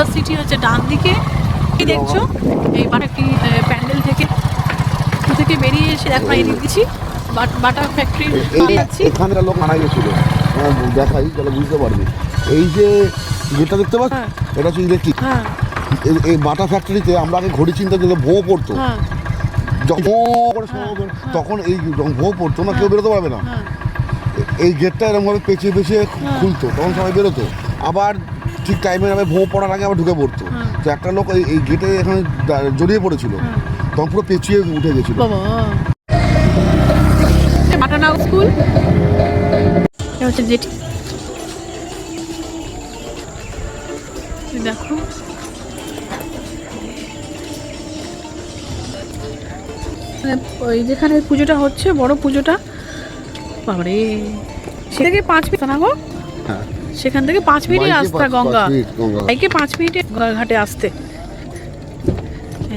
University হচ্ছে ডান দিকে। কি দেখছ? এইবার একটি প্যান্ডেল থেকে থেকে বেরিয়ে এসে এখন এই দিচ্ছি। বাটার ফ্যাক্টরি এই যাচ্ছি এখানকার লোক মারা গেছিল। হ্যাঁ, দেখাই তাহলে বুঝতে পারবি। এই যে যেটা দেখতে পাচ্ছ? হ্যাঁ। এটা হচ্ছে ইলেকট্রিক। হ্যাঁ। এই বাটা ফ্যাক্টরিতে আমরা আগে ঘড়ি চিন্তা যেত ভো পড়তো। তখন এই ভো পড়তো না কেউ বেরোতে পারবে না। এই গেটটা এরকমভাবে পেঁচিয়ে পেঁচিয়ে খুলতো তখন সবাই বেরোতো। আবার ঠিক টাইমে আমি ভোঁ পড়ার আগে আবার ঢুকে পড়তো। তো একটা লোক এই এই গেটে এখানে জড়িয়ে পড়েছিল। তখন পুরো পেঁচিয়ে উঠে গেছিল। স্কুল। হচ্ছে জেটি দেখো। মানে ওই যেখানে পুজোটা হচ্ছে বড় পুজোটা। বাবারে। সে থেকে পাঁচ মিনিট না গো। হ্যাঁ। সেখান থেকে পাঁচ মিনিটে আসতে গঙ্গা। বাইকে পাঁচ মিনিটে ঘাটে আসতে।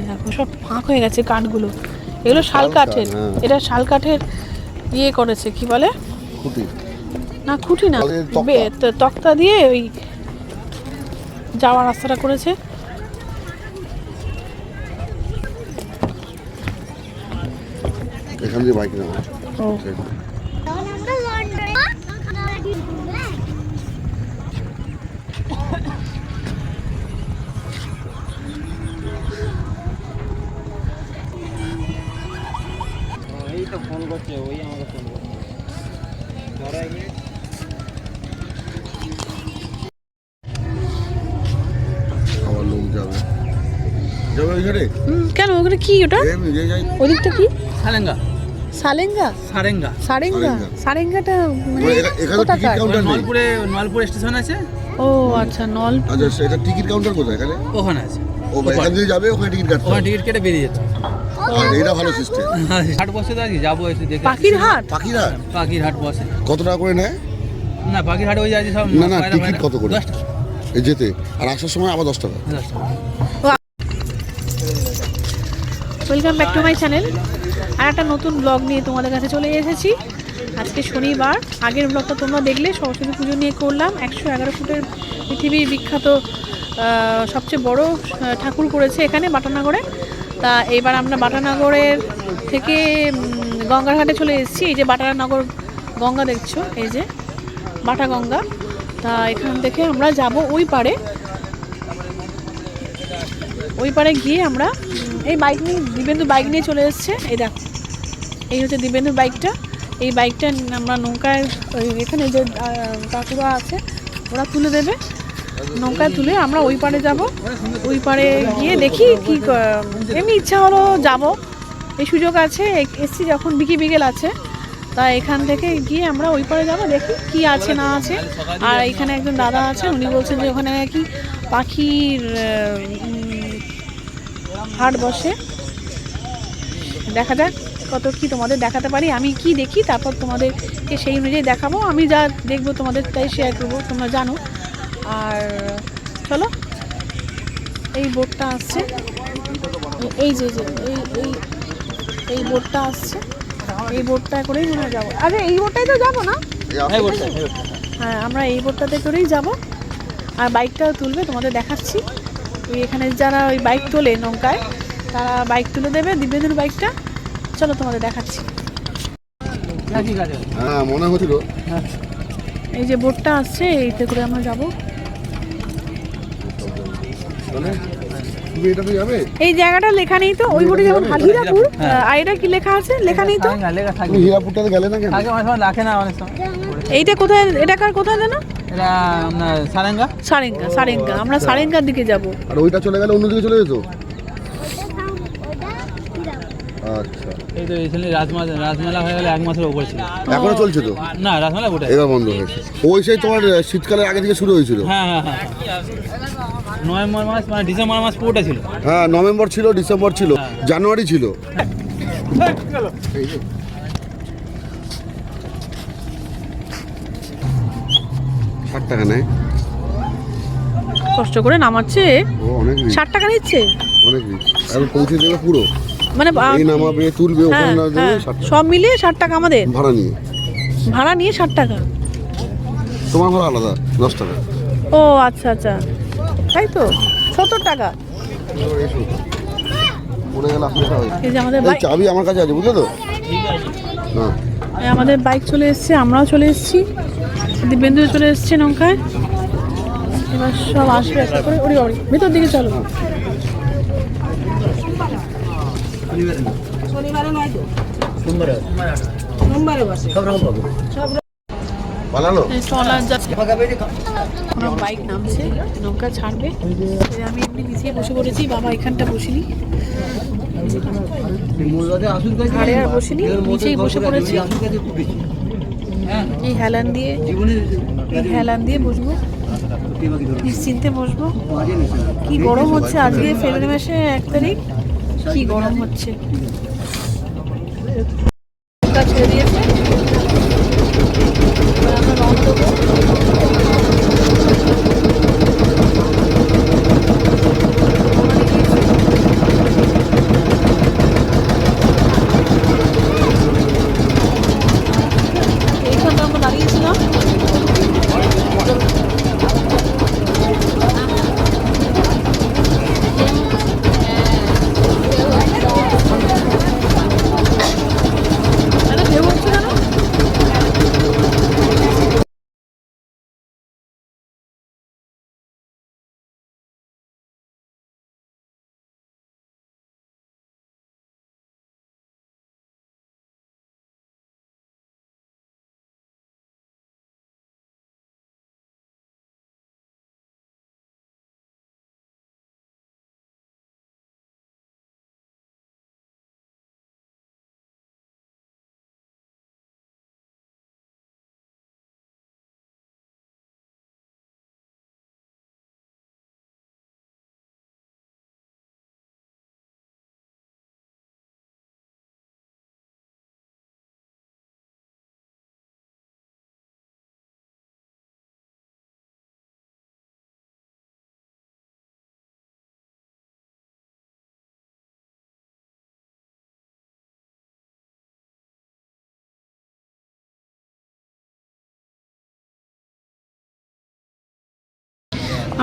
দেখো সব ফাঁক হয়ে গেছে কাঠগুলো। এগুলো শাল কাঠের হ্যাঁ। এটা শাল কাঠের ইয়ে করেছে কি বলে? না খুঁটি না। তক্তা। দিয়ে ওই যাওয়ার রাস্তাটা করেছে। এখান দিয়ে বাইক নেওয়া ও। করছে ওই আমাকে ফোন হুম, কেন ওখানে কি ওটা? ওদিকটা কি? সারেঙ্গা সালেঙ্গা? সারেঙ্গা। সারেঙ্গা? সারেঙ্গা। সারেঙ্গাটা মানে নলপুরে নলপুর স্টেশন আছে। ও আচ্ছা নল আচ্ছা এটা টিকিট কাউন্টার কোথায় এখানে? ওখানে আছে। ও এখান দিয়ে যাবে ওখানে টিকিট কাটতে ওখানে টিকিট কেটে বেরিয়ে যেত এটা ভালো সিস্টেম হাট বসে যাব এসে দেখে পাখির হাট? পাখিরা পাখির হাট বসে। কত টাকা করে নেয়? না পাখির হাটে ওই যায় সব না, না, টিকিট কত করে? দশ টাকা। যেতে। আর আসার সময় আবার দশ টাকা। Welcome back to my channel আর একটা নতুন ব্লগ নিয়ে তোমাদের কাছে চলে এসেছি। আজকে শনিবার। আগের ব্লগটা তোমরা দেখলে সরস্বতী পুজো নিয়ে করলাম। একশো এগারো ফুটের পৃথিবীর বিখ্যাত সবচেয়ে বড় ঠাকুর করেছে এখানে বাটানগরে তা এবার আমরা বাটানগরের থেকে উম, গঙ্গার ঘাটে চলে এসেছি। এই যে বাটানগর গঙ্গা দেখছ? এই যে বাটা গঙ্গা। তা এখান থেকে আমরা যাব ওই পারে ওই পারে গিয়ে আমরা এই বাইক নিয়ে দিবেন্দু বাইক নিয়ে চলে এসেছে। এই দেখো এই হচ্ছে দিবেন্দু বাইকটা। এই বাইকটা আমরা নৌকায় এখানে যে কাকুরা আছে ওরা তুলে দেবে। নৌকায় তুলে আমরা ওই পারে যাব। ওই পারে গিয়ে দেখি কি এমনি ইচ্ছা হলো যাব। এই সুযোগ আছে এসছি যখন বিকি বিকেল আছে। তা এখান থেকে গিয়ে আমরা ওই পারে যাব, দেখি কি আছে না আছে। আর এখানে একজন দাদা আছে, উনি বলছেন যে ওখানে নাকি পাখির হাট বসে। দেখা যাক কত কি তোমাদের দেখাতে পারি। আমি কি দেখি, তারপর তোমাদেরকে সেই অনুযায়ী দেখাবো। আমি যা দেখব তোমাদের তাই শেয়ার করব, তোমরা জানো। আর চলো এই বোটটা আসছে। এই- যে যে এই এই এই বোটটা আসছে। এই বোটটা করেই মনে যাব। আরে এই বোটটাই তো যাব না? হ্যাঁ আমরা এই বোটটাতে করেই যাব। আর বাইকটাও তুলবে তোমাদের দেখাচ্ছি। ওই এখানে যারা ওই বাইক তোলে নৌকায় তারা বাইক তুলে দেবে দিব্যেন্দুর বাইকটা। চলো তোমাদের দেখাচ্ছি। হ্যাঁ হ্যাঁ মনে হচ্ছিল। এই যে বোটটা আসছে এইতে করে আমরা যাব। এই জায়গাটা লেখা নেই তো ওই বোর্ডে যেমন হালিরাপুর আর এটা কি লেখা আছে? লেখা নেই তো? লেখা থাকে তুমি গেলে না কেন? আগে অনেক সময় রাখে না অনেক সময়। এইটা কোথায় এটা কার কোথায় জানো? এটা আপনার সারেঙ্গা? সারেঙ্গা সারেঙ্গা। আমরা সারেঙ্গার দিকে যাব। আর ওইটা চলে গেলে অন্যদিকে চলে যেত আচ্ছা এই তো রিসেন্টলি রাজমা রাজমেলা হয়ে গেলে এক মাসের উপর ছিল। এখনও চলছে তো? না রাজমেলা এবার বন্ধ হয়েছে ওই সেই তোমার শীতকালের আগে থেকে শুরু হয়েছিল? হ্যাঁ হ্যাঁ হ্যাঁ নভেম্বর মাস মানে ডিসেম্বর মাস পুরোটা ছিল। হ্যাঁ নভেম্বর ছিল ডিসেম্বর ছিল জানুয়ারি ছিল। ষাট টাকা নেয়। কষ্ট করে নামাচ্ছে। ও অনেক ষাট টাকা নিচ্ছে? অনেক আর পৌঁছে দেবে পুরো। মানে এই নামাবে তুলবে হ্যাঁ ওখানে হ্যাঁ সব মিলিয়ে ষাট টাকা আমাদের। ভাড়া নিয়ে। ভাড়া নিয়ে ষাট টাকা। তোমার ভাড়া আলাদা দশ টাকা। ও আচ্ছা আচ্ছা। তাই তো? সত্তর টাকা। চাবি আমার কাছে আছে বুঝলে তো? এই আমাদের বাইক চলে এসেছে আমরাও চলে এসেছি। দিব্যেন্দু চলে এসেছে নৌকায় এবার সব আসবে একটা করে ওরি ভেতর দিকে চলো। পালালো এই ট্রলার যাচ্ছে কোনো বাইক নামছে নৌকা ছাড়বে। আমি এমনি নিচে বসে পড়েছি বাবা এখানটা বসিনি। ঘাড়ে আর বসিনি নিচেই বসে পড়েছি। এই হেলান দিয়ে এই হেলান দিয়ে বসবো। নিশ্চিন্তে বসবো। কি গরম হচ্ছে আজকে ফেব্রুয়ারি মাসে এক তারিখ। কি গরম হচ্ছে নৌকা ছেড়ে দিয়েছে এবার আমরা রওনা দেবো এইখানটা আমরা দাঁড়িয়েছিলাম এটা ঢেউ হচ্ছে কেন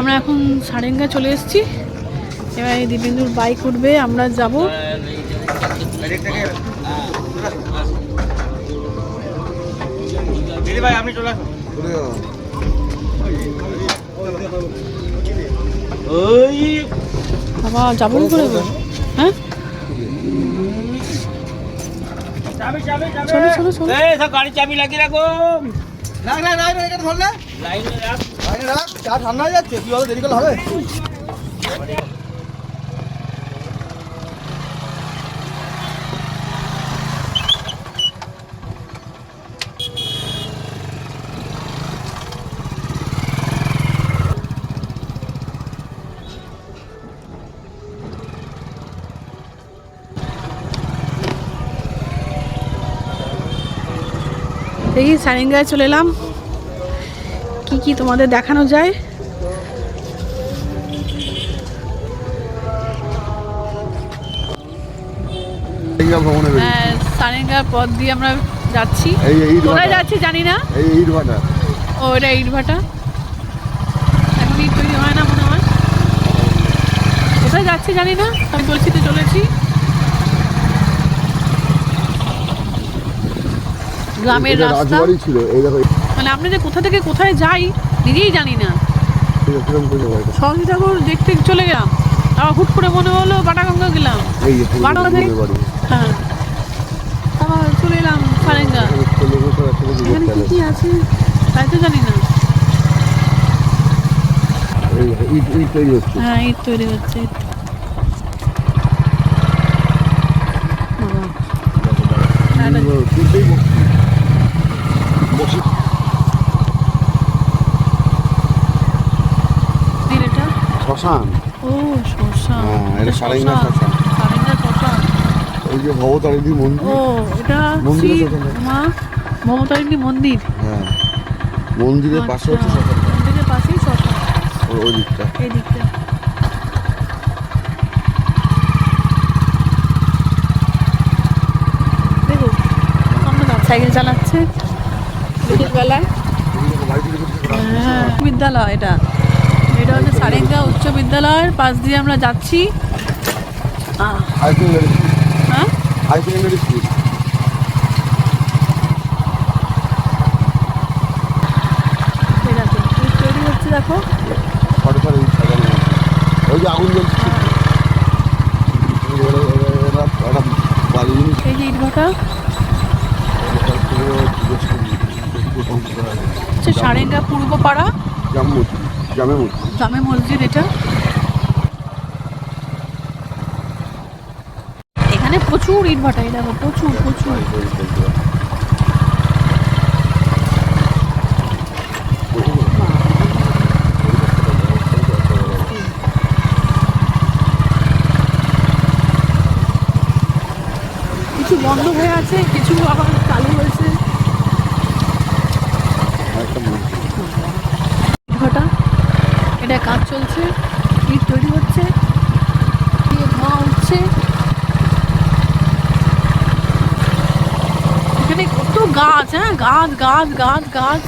আমরা এখন সারেঙ্গা চলে এসেছি। এবার এই দিবেন্দুর বাইক উঠবে আমরা যাব। বাবা যাব কি করে? হ্যাঁ? চাবি চাবি চাবি চলো চলো চলো। গাড়ি চাবি লাগিয়ে রাখো। না না না এটা ধরলে লাইনে রাখ। চা ঠান্ডা হয়ে যাচ্ছে দেখি সারেঙ্গায় চলে এলাম। কি তোমাদের দেখানো যায়? বেরিয়েছি। হ্যাঁ, পথ দিয়ে আমরা যাচ্ছি। কোথায় যাচ্ছি জানি না। ও এটা ইট ভাটা এখন ইট তৈরি হয় না মনে হয়। কোথায় যাচ্ছি জানি না আমি বলছি তো চলেছি। গ্রামের রাস্তা। ছিল এই দেখো মানে আমরা যে কোথা থেকে কোথায় যাই নিজেই জানি না? সরস্বতী ঠাকুর দেখতে চলে গেলাম আবার হুট করে মনে হলো বাটাগঙ্গা গেলাম। হ্যাঁ। আবার চলে এলাম সারেঙ্গা। এখানে কি কি আছে? তাই তো জানি না। হ্যাঁ ইট তৈরি হচ্ছে। হ্যাঁ, বসে দিন এটা শ্মশান। ও শ্মশান। হ্যাঁ, এটা সারেঙ্গা শ্মশান। ওই যে ভবতারিণী মন্দির। ও এটা পেছনে। মা মমতারিণী মন্দির। হ্যাঁ মন্দিরের পাশে হচ্ছে আচ্ছা, শ্মশান। মন্দিরের পাশেই শ্মশান। ওই- দিকটা। এই দিকটা সাইকেল চালাচ্ছে। বিকেলবেলায় হ্যাঁ বিদ্যালয় এটা। সারেঙ্গা উচ্চ বিদ্যালয়ের পাশ দিয়ে আমরা যাচ্ছি। হ্যাঁ? তৈরি হচ্ছে দেখো। ওই যে আগুন জ্বলছে। এরা- এরা- এরা একটা বালি জিনিস এই যে ইটভাটা সারেঙ্গা পূর্ব পাড়া জাম মূর্তি জামে মসজিদ এটা। এখানে প্রচুর ইট ভাটা, এই দেখো, প্রচুর প্রচুর। কিছু বন্ধ হয়ে আছে, কিছু আবার চালু হয়েছে একটা মূর্তি ঘটা এটা কাজ চলছে ইট তৈরি হচ্ছে দিয়ে ধোঁয়া উঠছে। এখানে কত গাছ হ্যাঁ? গাছ গাছ গাছ গাছ।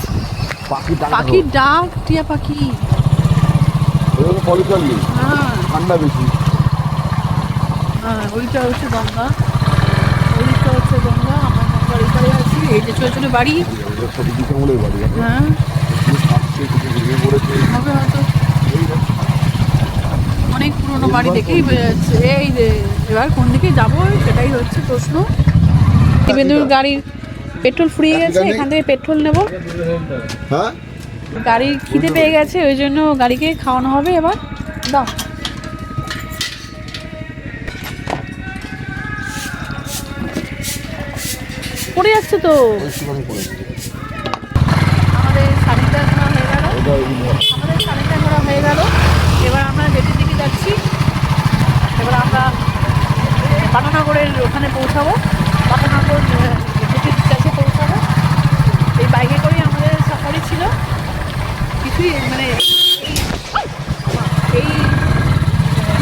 পাখি পাখির ডাক টিয়া পাখি। হ্যাঁ। ঠান্ডা বেশি। হ্যাঁ ওইটা হচ্ছে গঙ্গা। ওইটা হচ্ছে গঙ্গা আমার গঙ্গার এপারে আছি। এই যে ছোটো ছোটো বাড়ি। এখন হ্যাঁ। হবে হয়তো। অনেক পুরনো বাড়ি দেখেই এই এবার কোন দিকে যাব সেটাই হচ্ছে প্রশ্ন। দিবেন্দুর গাড়ির পেট্রোল ফুরিয়ে গেছে এখান থেকে পেট্রোল নেব। হ্যাঁ? গাড়ির খিদে পেয়ে গেছে ওই জন্য গাড়িকে খাওয়ানো হবে এবার। দাও। পড়ে যাচ্ছে তো। আমাদের শাড়িটা ঘোরা হয়ে গেল। আমাদের শাড়িটা ঘোরা হয়ে গেল। আমরা দিকে যাচ্ছি। এবার আমরা পাটানগরের ওখানে পৌঁছাবো। পাটানগর যেটির কাছে পৌঁছাবো। এই বাইকে করেই আমাদের সাফারি ছিল। কিছুই মানে এই,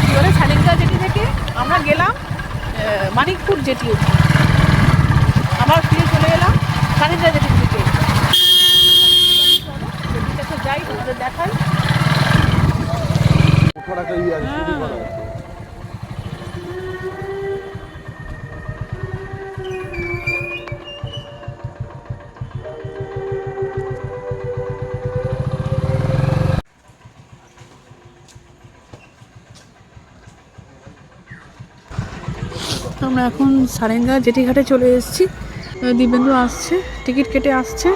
কী বলে সালিঙ্গা জেটি থেকে আমরা গেলাম মানিকপুর জেটি অবধি। আবার ফিরে চলে এলাম সালিঙ্গা জেটির দিকে যাই, তোমাদের দেখাই। আমরা এখন সারেঙ্গা জেটি ঘাটে চলে এসেছি। আহ, দিব্যেন্দু আসছে টিকিট কেটে আসছে।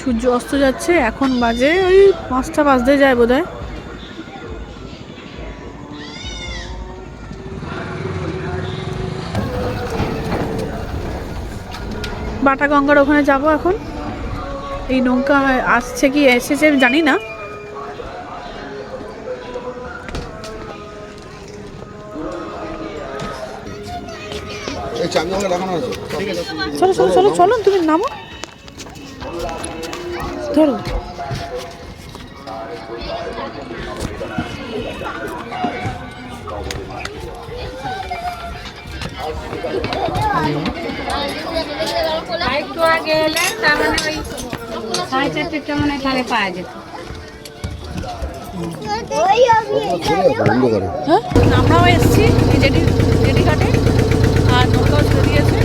সূর্য অস্ত যাচ্ছে এখন বাজে ওই পাঁচটা বাজতে যায় বোধ বাটা গঙ্গার ওখানে যাব এখন। এই নৌকা আসছে কি এসেছে জানি না। চলো চলো চলো চলো তুমি নামো। ধরো। একটু মানে ওই পাওয়া যেত। আমরাও এসেছি জেটি জেটি ঘাটে আর নৌকাও ছেড়ে দিয়েছে।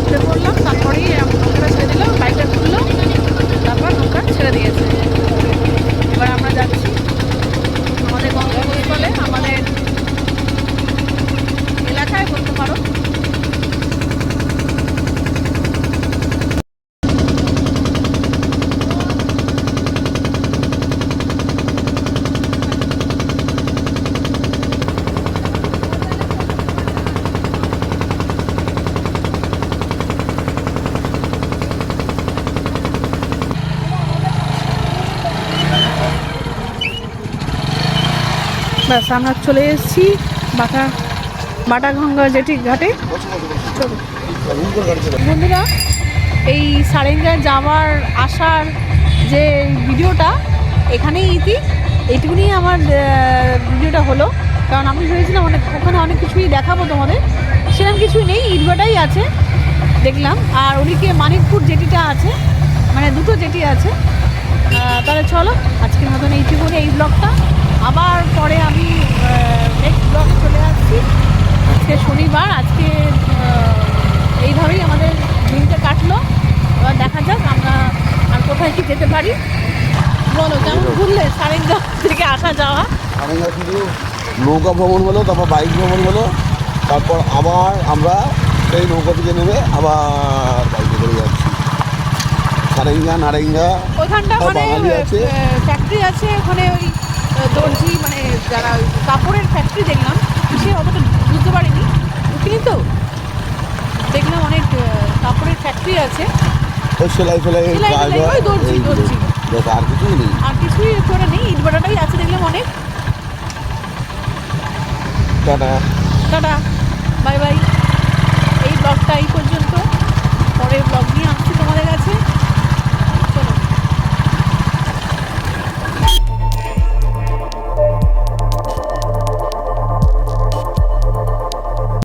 উঠে পড়লাম, তারপরেই নৌকাটা ছেড়ে দিল, বাইকটা তুললো, তারপর নৌকা ছেড়ে দিয়েছে। এবার আমরা যাচ্ছি আমাদের গঙ্গোত্তলে আমাদের ব্যাস, আমরা চলে এসেছি বাটা বাটা গঙ্গা জেটি ঘাটে। বন্ধুরা, এই সারেঙ্গা যাওয়ার আসার যে ভিডিওটা, এখানেই ইতি। এইটুকুনি আমার ভিডিওটা হলো। কারণ আমি ভেবেছিলাম অনেক, ওখানে অনেক কিছুই দেখাবো তোমাদের। সেরকম কিছুই নেই, ইটভাটাই আছে, দেখলাম। আর ওদিকে মানিকপুর জেটিটা আছে মানে দুটো জেটি আছে। তাহলে চলো, আজকের মতন এইটুকুনি, এই ব্লগটা। আবার পরে আমি নেক্সট ব্লগে চলে আসছি। আজকে শনিবার আজকে এইভাবেই আমাদের দিনটা কাটলো। এবার দেখা যাক আমরা আর কোথায় কি যেতে পারি। বলো কেমন ঘুরলে? সারেঙ্গা থেকে আসা যাওয়া? সারেঙ্গা শুধু নৌকা ভ্রমণ হলো তারপর বাইক ভ্রমণ হলো তারপর আবার আমরা সেই নৌকা থেকে নেমে আবার বাইকে করে যাচ্ছি। সারেঙ্গা নারেঙ্গা ওখানটা আর মানে আছে। ফ্যাক্টরি আছে ওখানে ওই দর্জি মানে যারা কাপড়ের ফ্যাক্টরি দেখলাম সে অতটা বুঝতে পারিনি। বুঝলি তো। দেখলাম অনেক কাপড়ের ফ্যাক্টরি আছে। ওই সেলাই ফেলাই কাজ হয় দর্জি, দর্জি। আর কিছুই নেই। আর কিছুই করে নেই ইটভাটাটাই আছে দেখলাম অনেক। টাটা। Tata bye bye. এই ব্লগটা এই পর্যন্ত। পরের ব্লগ নিয়ে আসছি তোমাদের কাছে।